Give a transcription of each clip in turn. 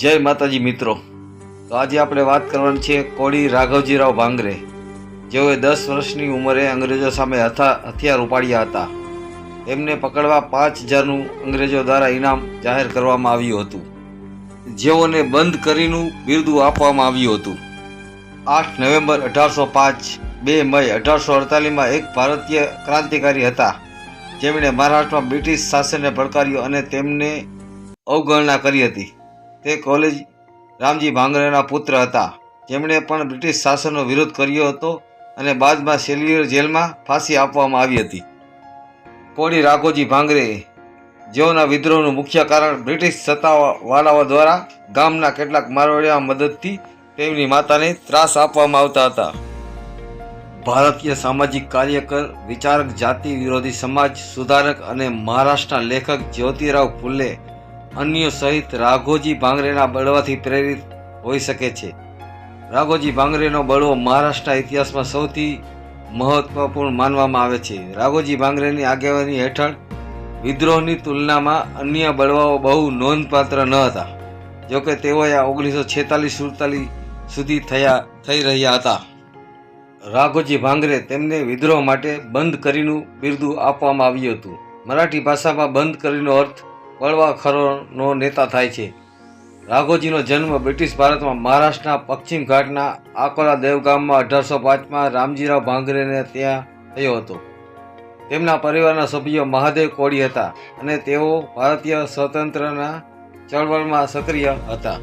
જય માતાજી મિત્રો. તો આજે આપણે વાત કરવાની છે કોળી રાઘવજીરાવ ભાંગરે, જેઓએ દસ વર્ષની ઉંમરે અંગ્રેજો સામે હથા, હથિયાર ઉપાડ્યા હતા. તેમને પકડવા પાંચ હજારનું અંગ્રેજો દ્વારા ઇનામ જાહેર કરવામાં આવ્યું હતું. જેઓને બંધ કરીનું બિરદુ આપવામાં આવ્યું હતું. આઠ નવેમ્બર અઢારસો પાંચ, બે મય અઢારસો અડતાલીસમાં એક ભારતીય ક્રાંતિકારી હતા. જેમણે મહારાષ્ટ્રમાં બ્રિટિશ શાસનને પડકાર્યું અને તેમને અવગણના કરી હતી. તે કોલેજ રામજી ભાંગરેના પુત્ર હતા. જેમણે પણ બ્રિટિશ શાસનનો વિરોધ કર્યો હતો અને બાદમાં સેલ્યુલર જેલમાં ફાંસી આપવામાં આવી હતી. કોળી રાઘોજી ભાંગરે જેઓના વિદ્રોહનું મુખ્ય કારણ બ્રિટિશ સત્તાવાળાઓ દ્વારા ગામના કેટલાક મારવાડિયા મદદથી તેમની માતાને ત્રાસ આપવામાં આવતા હતા. ભારતીય સામાજિક કાર્યકર, વિચારક, જાતિ વિરોધી સમાજ સુધારક અને મહારાષ્ટ્રના લેખક જ્યોતિરાવ ફુલે અન્ય સહિત રાઘોજી ભાંગરેના બળવાથી પ્રેરિત હોઈ શકે છે. રાઘોજી ભાંગરેનો બળવો મહારાષ્ટ્રના ઇતિહાસમાં સૌથી મહત્વપૂર્ણ માનવામાં આવે છે. રાઘોજી ભાંગરેની આગેવાની હેઠળ વિદ્રોહની તુલનામાં અન્ય બળવાઓ બહુ નોંધપાત્ર ન હતા, જોકે તેઓએ ઓગણીસો છેતાલીસ સુડતાલીસ સુધી થયા, થઈ રહ્યા હતા. રાઘોજી ભાંગરે તેમને વિદ્રોહ માટે બંધ કરીનું બિરદુ આપવામાં આવ્યું હતું. મરાઠી ભાષામાં બંધ કરીનો અર્થ બળવાખરોનો નેતા થાય છે. રાઘોજીનો જન્મ બ્રિટિશ ભારતમાં મહારાષ્ટ્રના પશ્ચિમ ઘાટના આકોલા દેવગામમાં અઢારસો પાંચમાં રામજીરાવ ભાંગરેને ત્યાં થયો હતો. તેમના પરિવારના સભ્યો મહાદેવ કોળી હતા અને તેઓ ભારતીય સ્વતંત્રના ચળવળમાં સક્રિય હતા.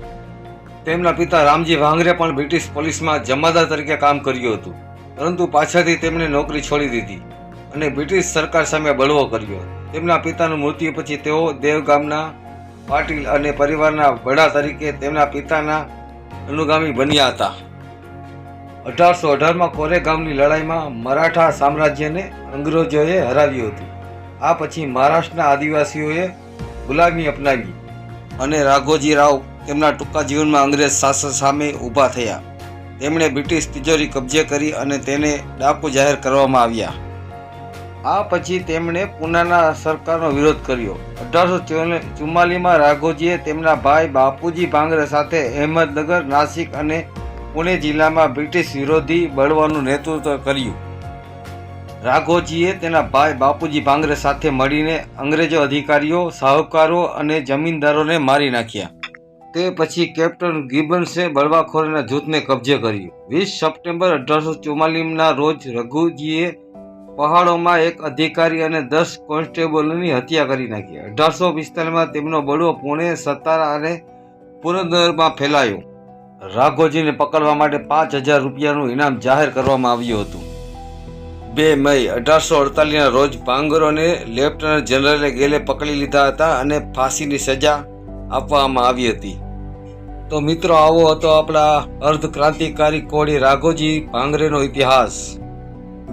તેમના પિતા રામજી ભાંગરે પણ બ્રિટિશ પોલીસમાં જમાદાર તરીકે કામ કર્યું હતું. પરંતુ પાછળથી તેમણે નોકરી છોડી દીધી અને બ્રિટિશ સરકાર સામે બળવો કર્યો તેમના પિતાનું મૃત્યુ પછી તેઓ દેવગામના પાટીલ અને પરિવારના વડા તરીકે તેમના પિતાના અનુગામી બન્યા હતા. અઢારસો અઢારમાં કોરેગામની લડાઈમાં મરાઠા સામ્રાજ્યને અંગ્રેજોએ હરાવ્યું હતું. આ પછી મહારાષ્ટ્રના આદિવાસીઓએ ગુલામી અપનાવી અને રાઘોજી રાવ તેમના ટૂંકા જીવનમાં અંગ્રેજ શાસન સામે ઊભા થયા. તેમણે બ્રિટિશ તિજોરી કબજે કરી અને તેને ડાકુ જાહેર કરવામાં આવ્યા. આ પછી તેમણે પૂનાના સરકારનો વિરોધ કર્યો. અઢારસો ચુમ્માલીમાં રાઘોજીએ તેમના ભાઈ બાપુજી ભાંગરે સાથે અહેમદનગર, નાસિક અને પુણે જિલ્લામાં બ્રિટિશ વિરોધી બળવાનું નેતૃત્વ કર્યું. રાઘોજીએ તેના ભાઈ બાપુજી ભાંગરે સાથે મળીને અંગ્રેજો અધિકારીઓ, સાહુકારો અને જમીનદારોને મારી નાખ્યા. તે પછી કેપ્ટન ગિબન્સે બળવાખોરના જૂથને કબજે કર્યું. વીસ સપ્ટેમ્બર અઢારસો ચુમ્માલીસના રોજ રઘુજીએ પહાડોમાં એક અધિકારી અને દસ કોન્સ્ટેબલોની હત્યા કરી નાખી. અઢારસો પિસ્તાલીસમાં તેમનો બળવો પુણે સતારા અને પુરંદરમાં ફેલાયો. રાઘોજીને પકડવા માટે પાંચ હજાર રૂપિયાનું ઇનામ જાહેર કરવામાં આવ્યું હતું. બે મઈ, અઢારસો અડતાલીસના રોજ ભાંગરોને લેફ્ટનન્ટ જનરલે ગેલે પકડી લીધા હતા અને ફાંસીની સજા આપવામાં આવી હતી. તો મિત્રો, આવો હતો આપણા અર્ધ ક્રાંતિકારી કોળી રાઘોજી ભાંગરેનો ઇતિહાસ.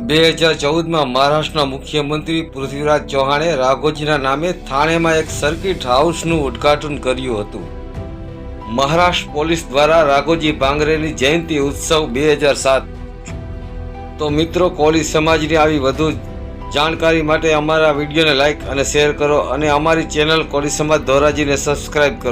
બે હજાર ચૌદમાં મહારાષ્ટ્રના મુખ્યમંત્રી પૃથ્વીરાજ ચૌહાણે રાઘોજીના નામે થાણેમાં એક સર્કિટ હાઉસનું ઉદ્ઘાટન કર્યું હતું. મહારાષ્ટ્ર પોલીસ દ્વારા રાઘોજી ભાંગરેની જયંતિ ઉત્સવ બે હજાર સાત. તો મિત્રો, કોળી સમાજની આવી વધુ જાણકારી માટે અમારા વિડીયોને લાઇક અને શેર કરો અને અમારી ચેનલ કોળી સમાજ ધોરાજીને સબસ્ક્રાઈબ કરો.